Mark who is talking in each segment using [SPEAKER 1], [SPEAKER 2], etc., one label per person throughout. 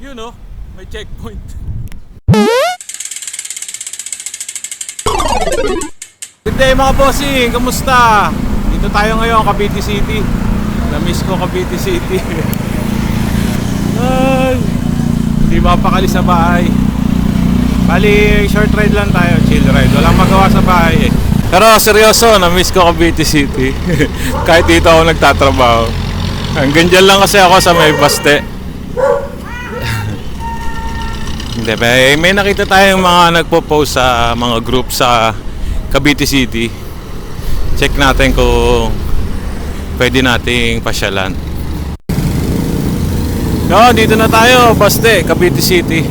[SPEAKER 1] Yun oh, may checkpoint. Good day mga bossing, kamusta? Dito tayo ngayon, Cavite City. Na-miss ko Cavite City. Ay, hindi mapakali sa bahay. Bali, short ride lang tayo, chill ride. Walang magawa sa bahay eh. Pero seryoso, na-miss ko Cavite City. Kahit dito ako nagtatrabaho. Hanggang dyan lang kasi ako sa may baste. Hindi, may, may nakita tayong mga nagpo-post sa mga group sa Cavite City. Check natin kung pwede nating pasyalan. No, dito na tayo, Baste, Cavite City.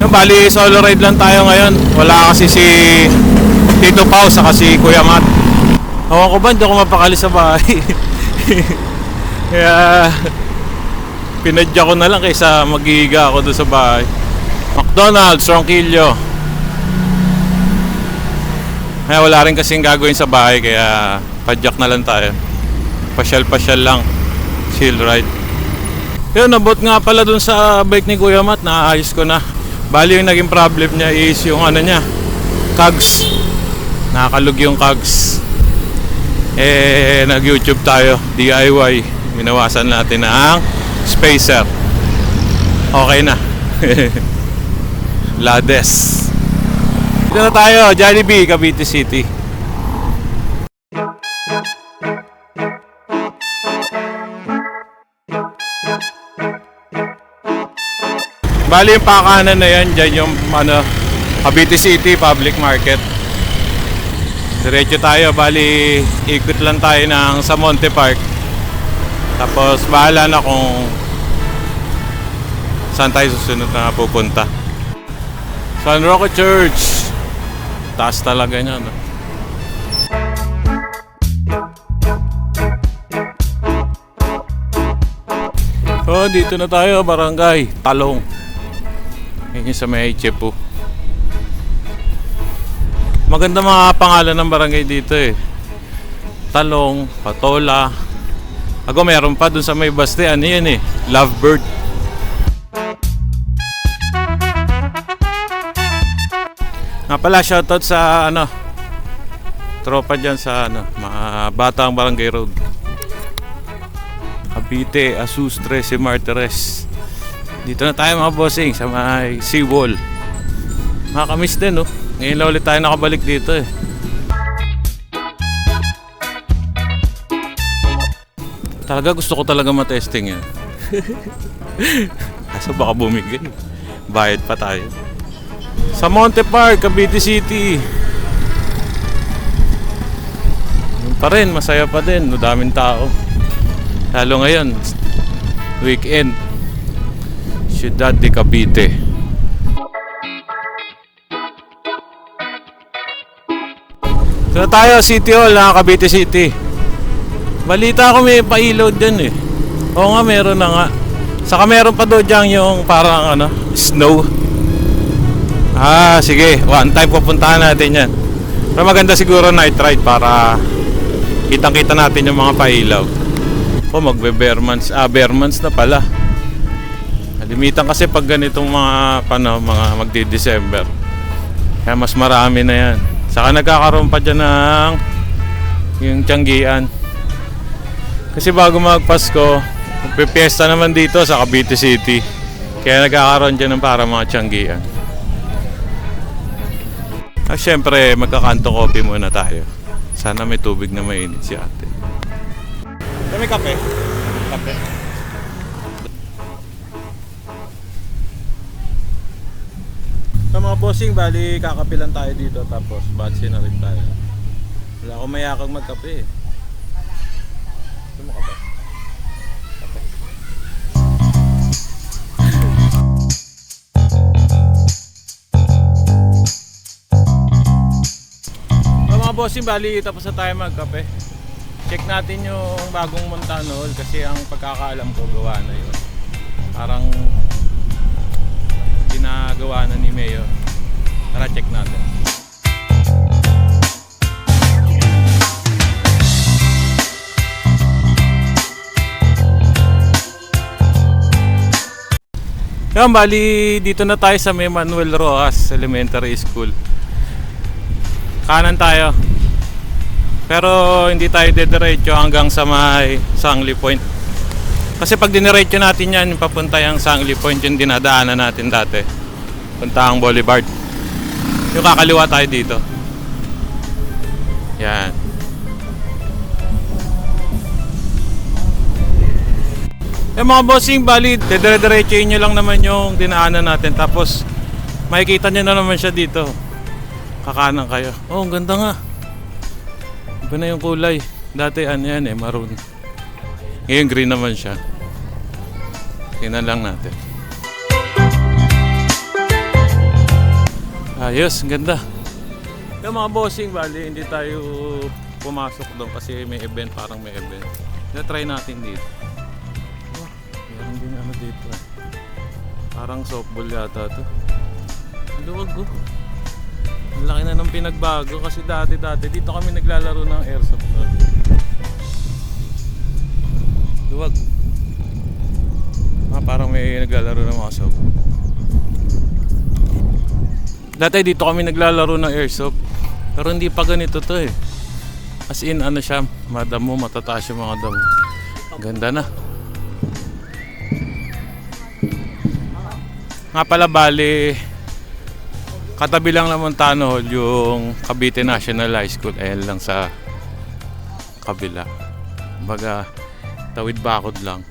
[SPEAKER 1] Yung bali, solo ride lang tayo ngayon. Wala kasi si Tito Pau saka si Kuya Matt. Ewan ko ba, hindi ako mapakali sa bahay. Kaya, pinadya ko na lang kaysa magigiga ako doon sa bahay. McDonald's, Ronquillo. Kaya wala rin kasing gagawin sa bahay kaya padyak na lang tayo. Pasyal-pasyal lang. Chill ride. Yun, nabot nga pala dun sa bike ni Kuya Matt, naayos ko na. Bali yung naging problem niya is yung ano niya, cogs. Nakakalug yung cogs. Eh, nag-YouTube tayo, DIY. Minawasan natin ang spacer. Okay na. Lades. Dito na tayo, Jollibee, Cavite City. Bali yung pakanan na yan, dyan yung ano, Cavite City Public Market. Diretso tayo, bali ikot lang tayo ng sa Monte Park. Tapos bahala na kung saan tayo susunod na pupunta. San Roque Church. Taas talaga niya, no? So, dito na tayo, barangay, Talong. Yung sa may Chepu. Maganda mga pangalan ng barangay dito eh. Talong, Patola. Ako meron pa dun sa may baste, ano yan eh, Lovebird. Nga pala, shoutout sa ano, tropa dyan sa ano, mga batang barangay road. Cavite, Asus, 13 Martires. Dito na tayo mga bossing sa may seawall. Makakamiss din no. Ngayon lang ulit tayo nakabalik dito eh. Talaga gusto ko talaga matesting yan. Kaso baka bumigay. Bayad pa tayo. Sa Monte Park, Cavite City. Yun pa rin, masaya pa din. Madaming tao. Lalo ngayon, weekend. Ciudad de Cavite. Na tayo, City Hall na Cavite City. Balita ko may pailaw din eh. Oo nga, meron na nga. Saka meron pa doon dyan yung parang ano, snow. Ah, sige. One time pupuntahan natin yan. Pero maganda siguro night ride para kitang-kita natin yung mga pailaw. Oh, magbe-Bearmans. Ah, Bearmans na pala. Limitan kasi pag ganitong mga panahon, mga magdi-December. Kaya mas marami na yan. Saka nagkakaroon pa dyan ng yung tiyanggian. Kasi bago magpasko, magpipiesta naman dito sa Cavite City. Kaya nagkakaroon dyan ng para mga tiyanggian. At syempre, magkakanto coffee muna tayo. Sana may tubig na mainit si ate. May kape? Kape. Sa mga bossing, bali kakapilan tayo dito tapos batsi na rin tayo. Wala akong mayakag magkape eh. Gusto mo? Kape. Bossing, bali tapos na tayo magkape. Check natin yung bagong Montano Hall kasi ang pagkakaalam ko gawa na yun. Parang ginagawa na ni Mayor. Tara check natin. Yan, bali dito na tayo sa may Manuel Rojas Elementary School. Kanan tayo. Pero hindi tayo dediretso hanggang sa may Sangli Point. Kasi pag diniretso natin yan, papunta yung Sangli Point, yung dinadaanan natin dati. Puntahang Boulevard. Yung kakaliwa tayo dito. Yan. Eh mga bossing, bali, dedire-diretsuin nyo lang naman yung dinaanan natin. Tapos, makikita nyo na naman siya dito. Kakanan kayo. Oh, ang ganda nga. Iba na yung kulay. Dati ano yan eh, maroon. Ngayon green naman siya. Tingnan lang natin. Ayos, ang ganda. Yung mga bossing, bali, hindi tayo pumasok doon kasi may event, parang may event. Na-try natin dito. Oh, meron din ano dito eh. Parang softball yata to. Luwag ko. Ang laki na ng pinagbago kasi dati-dati dito kami naglalaro ng airsoft. doon. Luwag. Ah, parang may naglalaro ng mga. Dati dito kami naglalaro ng airsoft. Pero hindi pa ganito to eh. As in ano siya, madamo, matataas yung mga damo. Ganda na. Nga pala bali, katabi lang naman Tano Hall yung Cavite National High School. Ayan lang sa kabila. Baga, tawid bakod lang.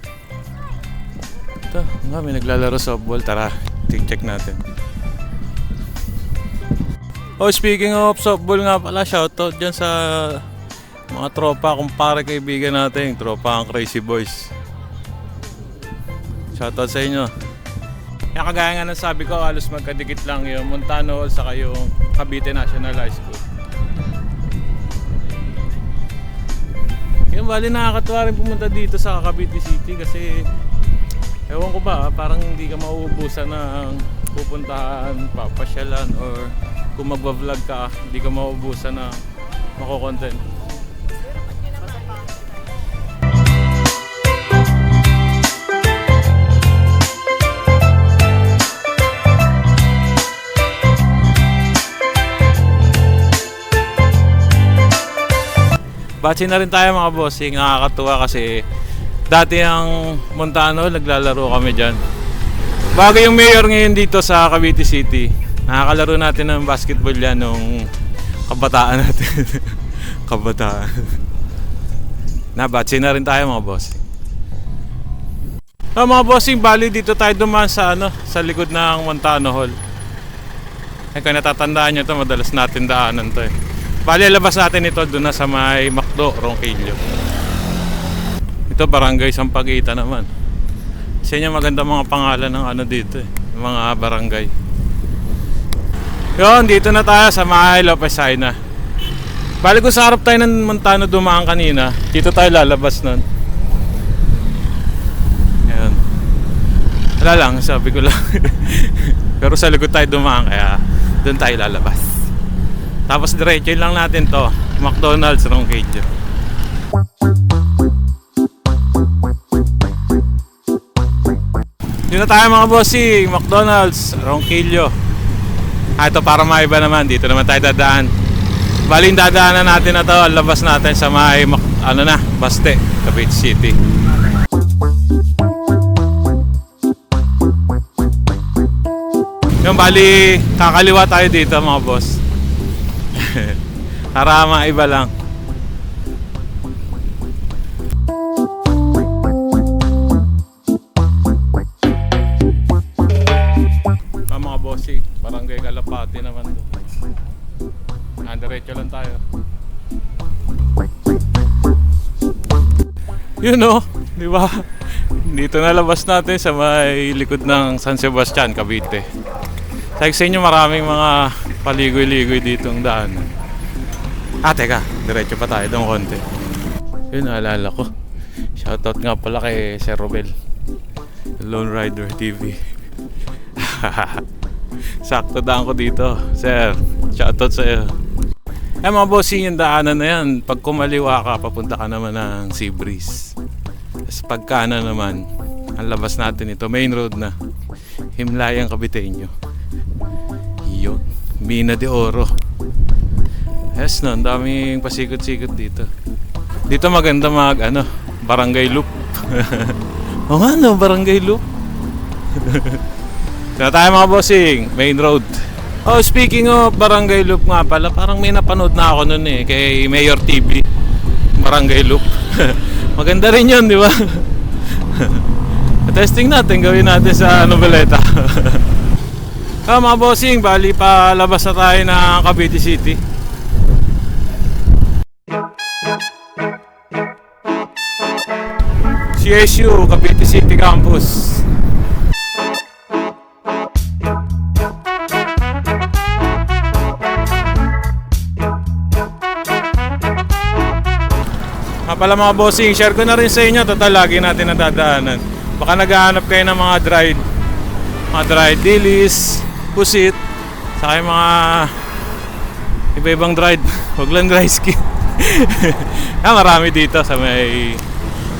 [SPEAKER 1] Ito, nga may naglalaro softball. Tara, check natin. Oh, speaking of softball nga pala, shoutout dyan sa mga tropa, kumpare kaibigan natin, tropa ang Crazy Boys. Shoutout sa inyo. Yung kagaya nga ng sabi ko, halos magkadikit lang yung Montano Hall saka yung Cavite National High School. Yung bali nakakatuwa rin pumunta dito sa Cavite City kasi ewan ko ba, parang hindi ka mauubusan ng pupuntahan, papasyalan or kung magbablog ka, hindi ka mauubusan ng mako-content. Batsi na rin tayo mga bossing, nakakatuwa kasi dati ang Montano, naglalaro kami dyan. Bago yung mayor ngayon dito sa Cavite City, nakakalaro natin ng basketball yan nung kabataan natin. kabataan. Nabatsi na rin tayo mga bossing. Ah, mga bossing, bali dito tayo dumaan sa ano, sa likod ng Montano Hall. Ay, kung natatandaan nyo to, madalas natin daanan to eh. Bali, labas natin ito doon na sa may Macdo, Ronquillo. Ito, Barangay Sampaguita naman. Sa inyo maganda mga pangalan ng ano dito eh. Mga barangay. Yun, dito na tayo sa may Lopez Haina. Bali kung sa harap tayo ng Montano dumaan kanina, dito tayo lalabas nun. Ayan. Wala lang, sabi ko lang. Pero sa likod tayo dumaan, kaya doon tayo lalabas. Tapos diretso lang natin to, McDonald's Ronquillo. Dito na tayo mga bossing, McDonald's, Ronquillo. Ah, ito para maiba naman, dito naman tayo dadaan. Bali, dadaanan natin na to, labas natin sa may, ano na, Baste, Cavite City. Yung bali, kakaliwa tayo dito mga boss. Para maiba lang. Ah, mga bossy, barangay Kalapati naman to. Ah, diretso lang tayo. Yun oh, di ba? Dito na labas natin sa may likod ng San Sebastian, Cavite. Ko sa inyo maraming mga paligoy-ligoy ditong daan. Ah, teka, diretso pa tayo doon konti. Yun, naalala ko. Shoutout nga pala kay Sir Robel. Lone Rider TV. Sakto daan ko dito. Sir, shoutout sa iyo. Eh mga bossing yung daanan na yan. Pag kumaliwa ka, papunta ka naman ng Seabreeze. Tapos pag kanan naman, ang labas natin ito, main road na. Himlayang Caviteño. Yun. Mina de Oro. Yes, no, ang daming pasikot-sikot dito. Dito maganda mag, ano, barangay loop. o nga, no, barangay loop. Kaya tayo mga bossing, main road. Oh, speaking of barangay loop nga pala, parang may napanood na ako nun eh, kay Mayor TV. Barangay loop. Maganda rin yun, di ba? Testing natin, gawin natin sa Noveleta. Ah, mga bossing, bali pa labas na tayo ng Cavite City. CSU, Cavite City Campus. Pala mga bossing, share ko na rin sa inyo. Total, lagi natin nadadaanan. Baka naghahanap kayo ng mga dried, mga dried dilis, pusit, yung mga iba-ibang dried. Huwag lang dry skin. ah, marami dito sa may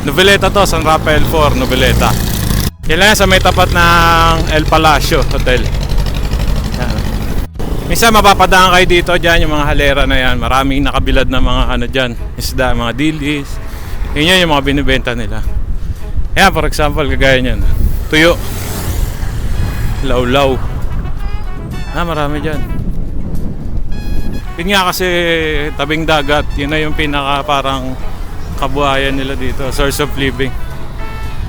[SPEAKER 1] Noveleta to, San Rafael 4, Noveleta. Yan lang yan sa may tapat ng El Palacio Hotel. Yan. Minsan mapapadaan kayo dito dyan, yung mga halera na yan. Maraming nakabilad na mga ano dyan, isda, mga dilis. Yun yun yung mga binibenta nila. Yan, for example, kagaya niyan. Tuyo. Law-law. Ah, marami dyan. Yun nga kasi tabing dagat, yun na yung pinaka parang kabuhayan nila dito, source of living.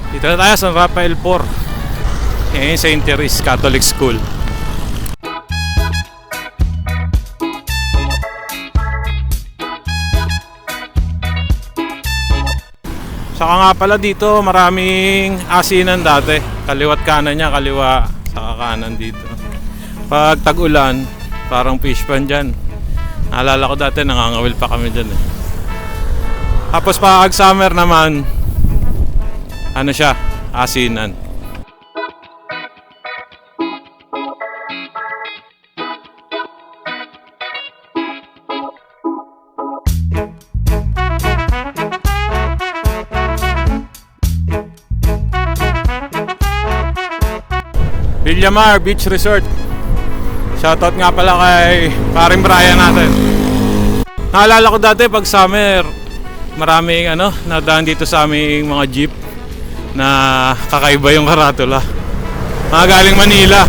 [SPEAKER 1] Dito na tayo sa Rafael 4. Yan yung St. Catholic School. Saka nga pala dito maraming asinan dati. Kaliwat kanan niya, kaliwa saka kanan dito. Pag tag-ulan, parang fish pan dyan. Naalala ko dati nangangawil pa kami dyan eh. Tapos pag summer naman, ano siya, asinan. Villamar Beach Resort. Shoutout nga pala kay paring Brian natin. Naalala ko dati pag summer, maraming ano, nadaan dito sa aming mga jeep na kakaiba yung karatula. Mga galing Manila.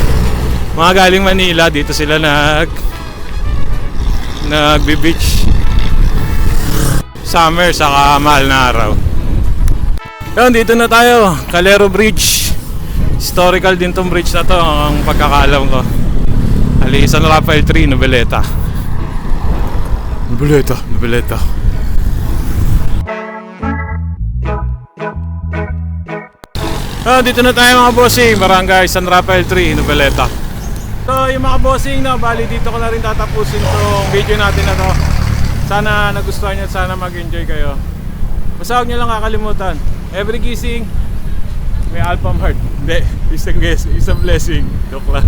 [SPEAKER 1] Mga galing Manila, dito sila nag nagbi-beach. Summer sa mahal na araw. Yun, dito na tayo. Calero Bridge. Historical din tong bridge na to, ang pagkakaalam ko. Ali, San Rafael 3, Noveleta. Noveleta, Noveleta. Ah, dito na tayo mga bossing, Barangay San Rafael 3, Noveleta. So, yung mga bossing na, bali dito ko na rin tatapusin tong video natin na to. Sana nagustuhan nyo at sana mag-enjoy kayo. Basta huwag nyo lang kakalimutan. Every gising, may Alpha Mart. Hindi, isang, guess, isang blessing. Joke lang.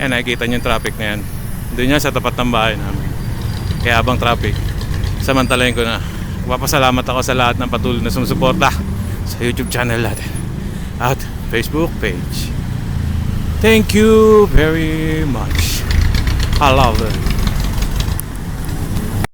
[SPEAKER 1] Yan, nakikita nyo yung traffic na yan. Doon yan sa tapat ng bahay namin. Kaya habang traffic, samantalayin ko na. Papasalamat ako sa lahat ng patuloy na sumusuporta sa YouTube channel natin at Facebook page. Thank you very much. I love it.